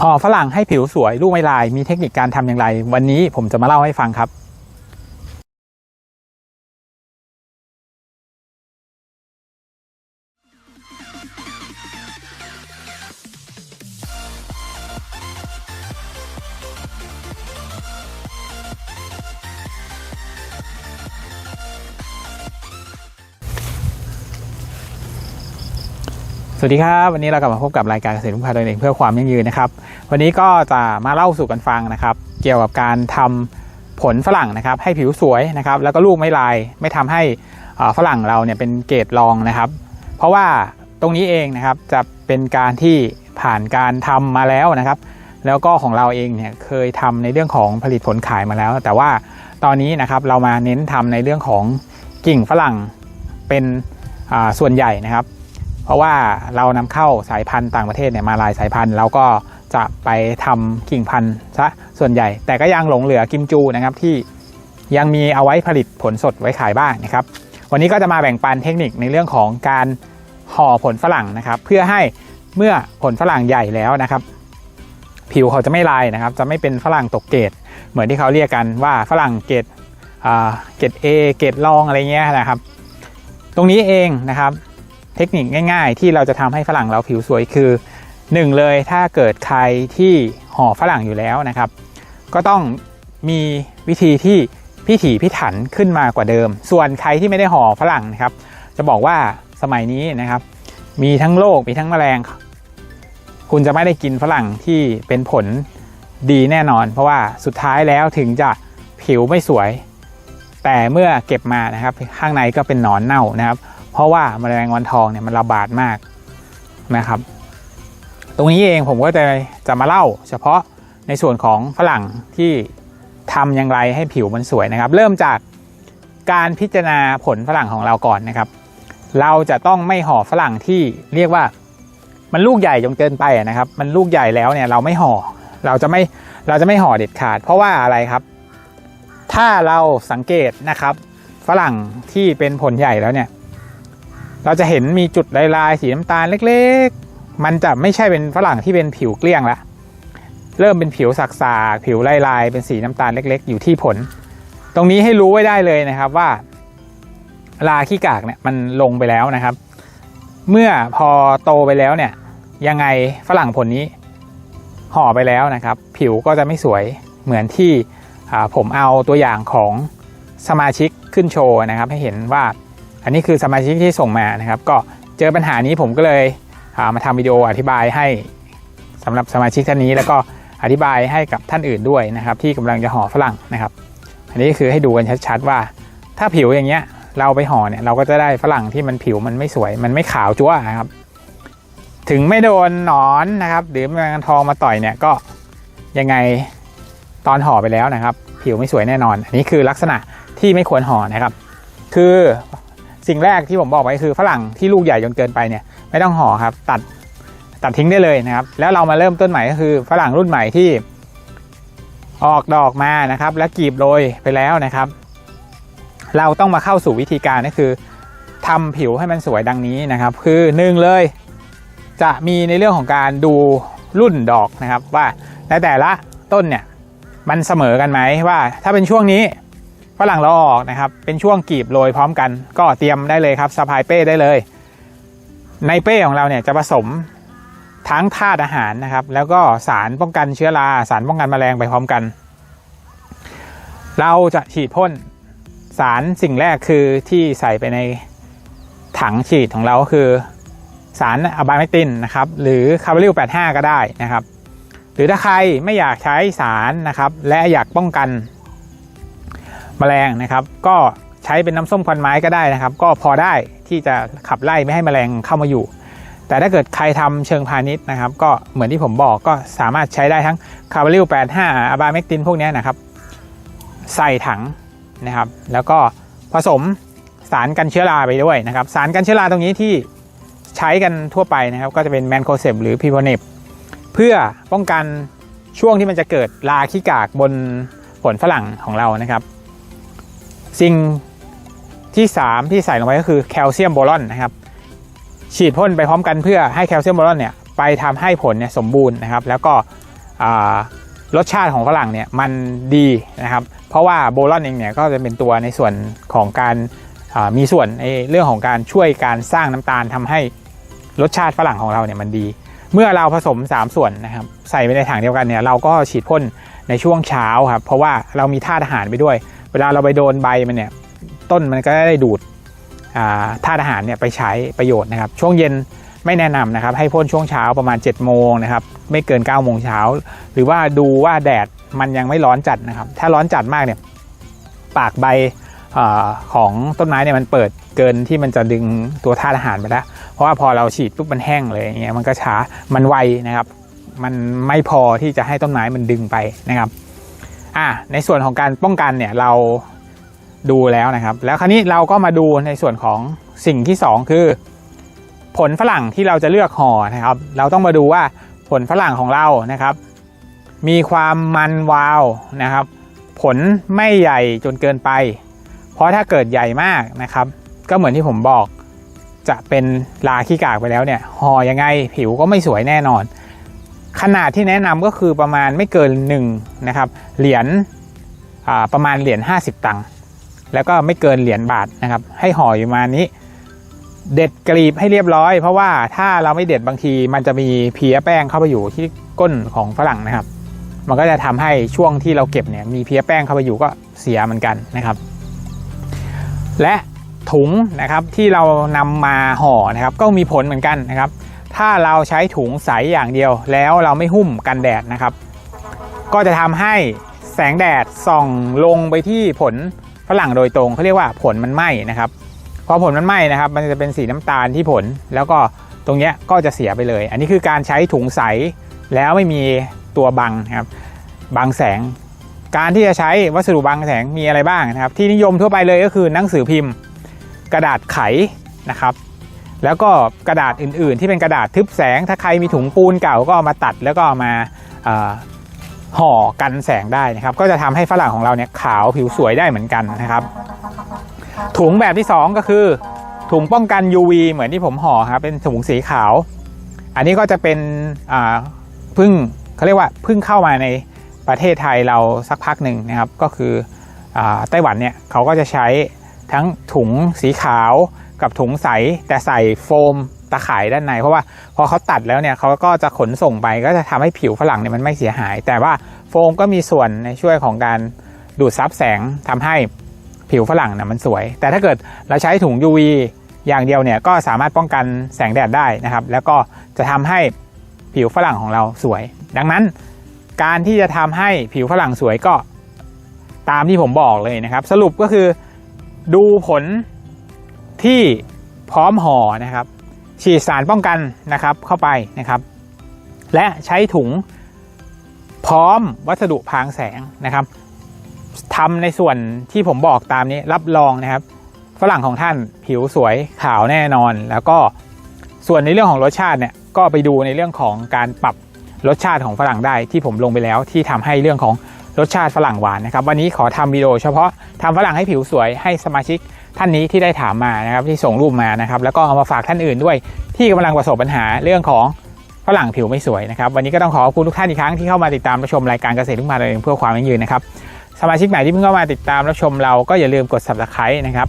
ห่อฝรั่งให้ผิวสวยลูกไม่ลาย มีเทคนิคการทำอย่างไร วันนี้ผมจะมาเล่าให้ฟังครับ สวัสดีครับ วันนี้เรากลับมาพบกับรายการเกษตรพึ่งพาตัวเองเพื่อความยั่งยืนนะครับ วันนี้ก็จะมาเล่าสู่กันฟังนะครับ เกี่ยวกับการทำผลฝรั่งนะครับ ให้ผิวสวยนะครับ แล้วก็ลูกไม่ลายไม่ทำให้อ่าฝรั่งเราเนี่ยเป็นเกรดรองนะครับ เพราะว่าตรงนี้เองนะครับจะเป็นการที่ผ่านการทำมาแล้วนะครับ แล้วก็ของเราเองเนี่ยเคยทำในเรื่องของผลิตผลขายมาแล้ว แต่ว่าตอนนี้นะครับเรามาเน้นทำในเรื่องของกิ่งฝรั่งเป็นอ่าส่วนใหญ่นะครับ เพราะว่าเรานำเข้าสายพันธุ์ต่างประเทศเนี่ยมาลายสายพันธุ์เราก็จะไปทำกิ่งพันธุ์ซะส่วนใหญ่ แต่ก็ยังหลงเหลือกิมจูนะครับที่ยังมีเอาไว้ผลิตผลสดไว้ขายบ้างนะครับ วันนี้ก็จะมาแบ่งปันเทคนิคในเรื่องของการห่อผลฝรั่งนะครับ เพื่อให้เมื่อผลฝรั่งใหญ่แล้วนะครับ ผิวเขาจะไม่ลายนะครับ จะไม่เป็นฝรั่งตกเกรดเหมือนที่เขาเรียกกันว่าฝรั่งเกรดเกรด A เกรดรองอะไรเงี้ยนะครับ ตรงนี้เองนะครับ เทคนิคง่าย ๆ ที่เราจะทำให้ฝรั่งเราผิวสวยคือ 1 เลยถ้าเกิดใครที่ห่อฝรั่งอยู่แล้วนะครับ ก็ต้องมีวิธีที่พิถีพิถันขึ้นมากว่าเดิม ส่วนใครที่ไม่ได้ห่อฝรั่งนะครับ จะบอกว่าสมัยนี้นะครับ มีทั้งโรคมีทั้งแมลง คุณจะไม่ได้กินฝรั่งที่เป็นผลดีแน่นอน เพราะว่าสุดท้ายแล้วถึงจะผิวไม่สวย แต่เมื่อเก็บมานะครับ ข้างในก็เป็นหนอนเน่านะครับ เพราะว่าแมลงวันทองเนี่ยมันระบาดมากนะครับ ตรงนี้เองผมก็จะจะมาเล่า เฉพาะในส่วนของฝรั่งที่ทำอย่างไรให้ผิวมันสวยนะครับ เริ่มจากการพิจารณาผลฝรั่งของเราก่อนนะครับ เราจะต้องไม่ห่อฝรั่งที่เรียกว่ามันลูกใหญ่จนเกินไปนะครับ มันลูกใหญ่แล้วเนี่ยเราไม่ห่อ เราจะไม่เราจะไม่ห่อเด็ดขาด เพราะว่าอะไรครับ ถ้าเราสังเกตนะครับ ฝรั่งที่เป็นผลใหญ่แล้วเนี่ย เราจะเห็นมีจุดลายๆสีน้ำตาลเล็กๆ มันจะไม่ใช่เป็นฝรั่งที่เป็นผิวเกลี้ยงละเริ่มเป็นผิวสักๆผิวลายๆ เป็นสีน้ำตาลเล็ก ๆ อยู่ที่ผล ตรงนี้ให้รู้ไว้ได้เลยนะครับว่า ลาขี้กากเนี่ยมันลงไปแล้วนะครับ เมื่อพอโตไปแล้วเนี่ยยังไงฝรั่งผลนี้ห่อไปแล้วนะครับ ผิวก็จะไม่สวยเหมือนที่ผมเอาตัวอย่างของสมาชิกขึ้นโชว์นะครับ ให้เห็นว่า อันนี้คือสมาชิกที่ส่งมานะครับ ก็เจอปัญหานี้ผมก็เลยามาทำวิดีโออธิบายให้สำหรับสมาชิกท่านนี้ แล้วก็อธิบายให้กับท่านอื่นด้วยนะครับ ที่กำลังจะห่อฝรั่งนะครับ อันนี้คือให้ดูกันชัดๆว่า ถ้าผิวอย่างเงี้ยเราไปห่อเนี่ยเราก็จะได้ฝรั่งที่มันผิวมันไม่สวย มันไม่ขาวจั๊วนะครับ ถึงไม่โดนหนอนนะครับ หรือแมงทองมาต่อยเนี่ยก็ยังไงตอนห่อไปแล้วนะครับ ผิวไม่สวยแน่นอน อันนี้คือลักษณะที่ไม่ควรห่อนะครับ คือ สิ่งแรกที่ผมบอกไว้คือฝรั่งที่ลูกใหญ่จนเกินไปเนี่ยไม่ต้องห่อครับ ตัดตัดทิ้งได้เลยนะครับ แล้วเรามาเริ่มต้นใหม่ก็คือฝรั่งรุ่นใหม่ที่ออกดอกมานะครับ และกีบโรยไปแล้วนะครับ เราต้องมาเข้าสู่วิธีการก็คือทำผิวให้มันสวยดังนี้นะครับ คือหนึ่งเลย จะมีในเรื่องของการดูรุ่นดอกนะครับ ว่าในแต่ละต้นเนี่ยมันเสมอกันไหมว่า ถ้าเป็นช่วงนี้ ฝรั่งเราออกนะครับ เป็นช่วงกีบโรยพร้อมกัน ก็เตรียมได้เลยครับสะพายเป้ได้เลย ในเป้ของเราเนี่ยจะผสมทั้งธาตุอาหารนะครับ แล้วก็สารป้องกันเชื้อราสารป้องกันแมลงไปพร้อมกัน เราจะฉีดพ่นสารสิ่งแรกคือที่ใส่ไปในถังฉีดของเราก็คือสารอะบาเมตินนะครับ หรือคาร์บอนิล85 ก็ได้นะครับ หรือถ้าใครไม่อยากใช้สารนะครับ และอยากป้องกัน แมลงนะครับ ก็ใช้เป็นน้ำส้มควันไม้ก็ได้นะครับ ก็พอได้ที่จะขับไล่ไม่ให้แมลงเข้ามาอยู่ แต่ถ้าเกิดใครทำเชิงพาณิชย์นะครับ ก็เหมือนที่ผมบอกก็สามารถใช้ได้ทั้งคาร์บอนิล85อะบาเมกตินพวกนี้นะครับ ใส่ถังนะครับ แล้วก็ผสมสารกันเชื้อราไปด้วยนะครับ สารกันเชื้อราตรงนี้ที่ใช้กันทั่วไปนะครับ ก็จะเป็นแมนโคเซปหรือพิโพเนปเพื่อป้องกันช่วงที่มันจะเกิดราขี้กากบนผลฝรั่งของเรานะครับ สิ่งที่ 3 ที่ใส่ลงไปก็คือแคลเซียมโบรอนนะครับ ฉีดพ่นไปพร้อมกันเพื่อให้แคลเซียมโบรอนเนี่ยไปไปทำให้ผลเนี่ยสมบูรณ์นะครับ แล้วก็รสชาติของฝรั่งเนี่ยมันดีนะครับ เพราะว่าโบลอนเองเนี่ยก็จะเป็นตัวในส่วนของการามีส่วนในเรื่องของการช่วยการสร้างน้ำตาลทำให้รสชาติฝรั่งของเราเนี่ยมันดี เมื่อเราผสม 3 ส่วนนะครับใส่ไปในถังเดียวกันเนี่ยเราก็ฉีดพ่นในช่วงเช้าครับเพราะว่าเรามีธาตุอาหารไปด้วย เวลาเราไปโดนใบมันเนี่ยต้นมันก็ได้ดูดธาตุอาหารเนี่ยไปใช้ประโยชน์นะครับ ช่วงเย็นไม่แนะนำนะครับ ให้พ่นช่วงเช้าประมาณ7จ็ดโมงนะครับไม่เกิน9ก้าโมงเช้า หรือว่าดูว่าแดดมันยังไม่ร้อนจัดนะครับ ถ้าร้อนจัดมากเนี่ยปากใบอของต้นไม้เนี่ยมันเปิดเกินที่มันจะดึงตัวธาตุอาหารไปแล้วเพราะว่าพอเราฉีดปุ๊บมันแห้งเลยอย่างเงี้ยมันก็ช้ามันไวนะครับ มันไม่พอที่จะให้ต้นไม้มันดึงไปนะครับ อะในส่วนของการป้องกันเนี่ยเราดูแล้วนะครับ แล้วคราวนี้เราก็มาดูในส่วนของสิ่งที่สองคือ ผลฝรั่งที่เราจะเลือกห่อนะครับ เราต้องมาดูว่าผลฝรั่งของเรานะครับ มีความมันวาวนะครับ ผลไม่ใหญ่จนเกินไป เพราะถ้าเกิดใหญ่มากนะครับ ก็เหมือนที่ผมบอกจะเป็นลาขี้กากไปแล้วเนี่ยห่อยังไงผิวก็ไม่สวยแน่นอน ขนาดที่แนะนำก็คือประมาณไม่เกิน1นะครับเหรียญประมาณเหรียญ50 ตังค์แล้วก็ไม่เกินเหรียญบาทนะครับ ให้ห่ออยู่มานี้ เด็ดกลีบให้เรียบร้อย เพราะว่าถ้าเราไม่เด็ดบางทีมันจะมีเพี้ยแป้งเข้าไปอยู่ที่ก้นของฝรั่งนะครับ มันก็จะทำให้ช่วงที่เราเก็บเนี่ยมีเพี้ยแป้งเข้าไปอยู่ก็เสียเหมือนกันนะครับ และถุงนะครับที่เรานำมาห่อนะครับ ก็มีผลเหมือนกันนะครับ ถ้าเราใช้ถุงใสอย่างเดียว แล้วเราไม่หุ้มกันแดดนะครับ ก็จะทำให้แสงแดดส่องลงไปที่ผลฝรั่งโดยตรงเขาเรียกว่าผลมันไหม้นะครับพอผลมันไหม้นะครับ มันจะเป็นสีน้ำตาลที่ผล แล้วก็ตรงเนี้ยก็จะเสียไปเลย อันนี้คือการใช้ถุงใสแล้วไม่มีตัวบังนะครับบังแสง การที่จะใช้วัสดุบังแสงมีอะไรบ้างนะครับ ที่นิยมทั่วไปเลยก็คือหนังสือพิมพ์ กระดาษไขนะครับ แล้วก็กระดาษอื่นๆ ที่เป็นกระดาษทึบแสง ถ้าใครมีถุงปูนเก่าก็เอามาตัดแล้วก็เอามาห่อกันแสงได้นะครับ ก็จะทำให้ฝรั่งของเราเนี่ยขาวผิวสวยได้เหมือนกันนะครับ ถุงแบบที่ 2 ก็คือ ถุงป้องกัน UV เหมือนที่ผมห่อครับเป็นถุงสีขาว อันนี้ก็จะเป็นพึ่งเขาเรียกว่าพึ่งเข้ามาในประเทศไทยเราสักพักหนึ่งนะครับ ก็คืออไต้หวันเนี่ยเขาก็จะใช้ทั้งถุงสีขาว กับถุงใสแต่ใส่โฟมตะข่ายด้านใน เพราะว่าพอเขาตัดแล้วเนี่ยเขาก็จะขนส่งไปก็จะทำให้ผิวฝรั่งเนี่ยมันไม่เสียหาย แต่ว่าโฟมก็มีส่วนในช่วยของการดูดซับแสงทำให้ผิวฝรั่งเนี่ยมันสวย แต่ถ้าเกิดเราใช้ถุง UV อย่างเดียวเนี่ยก็สามารถป้องกันแสงแดดได้นะครับ แล้วก็จะทำให้ผิวฝรั่งของเราสวย ดังนั้นการที่จะทำให้ผิวฝรั่งสวยก็ตามที่ผมบอกเลยนะครับ สรุปก็คือดูผล ที่พร้อมห่อนะครับ ฉีดสารป้องกันนะครับเข้าไปนะครับ และใช้ถุงพร้อมวัสดุพรางแสงนะครับทำในส่วนที่ผมบอกตามนี้รับรองนะครับ ฝรั่งของท่านผิวสวยขาวแน่นอน แล้วก็ส่วนในเรื่องของรสชาติเนี่ยก็ไปดูในเรื่องของการปรับรสชาติของฝรั่งได้ที่ผมลงไปแล้ว ที่ทำให้เรื่องของรสชาติฝรั่งหวานนะครับ วันนี้ขอทำวิดีโอเฉพาะทำฝรั่งให้ผิวสวยให้สมาชิก ท่านนี้ที่ได้ถามมานะครับที่ส่งรูปมานะครับ แล้วก็เอามาฝากท่านอื่นด้วยที่กำลังประสบปัญหาเรื่องของฝรั่งผิวไม่สวยนะครับ วันนี้ก็ต้องขอขอบคุณทุกท่านอีกครั้งที่เข้ามาติดตามรับชมรายการเกษตรทุกมาตัวเองเพื่อความยั่งยืนนะครับสมาชิกใหม่ที่เพิ่งเข้ามาติดตามรับชมเราก็อย่าลืมกด subscribe นะครับ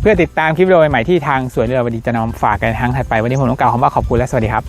เพื่อติดตามคลิปวิดีโอใหม่ที่ทางสวนเรือวดีจะนำฝากกันในครั้งถัดไปวันนี้ผมต้องกล่าวคำว่าขอบคุณและสวัสดีครับ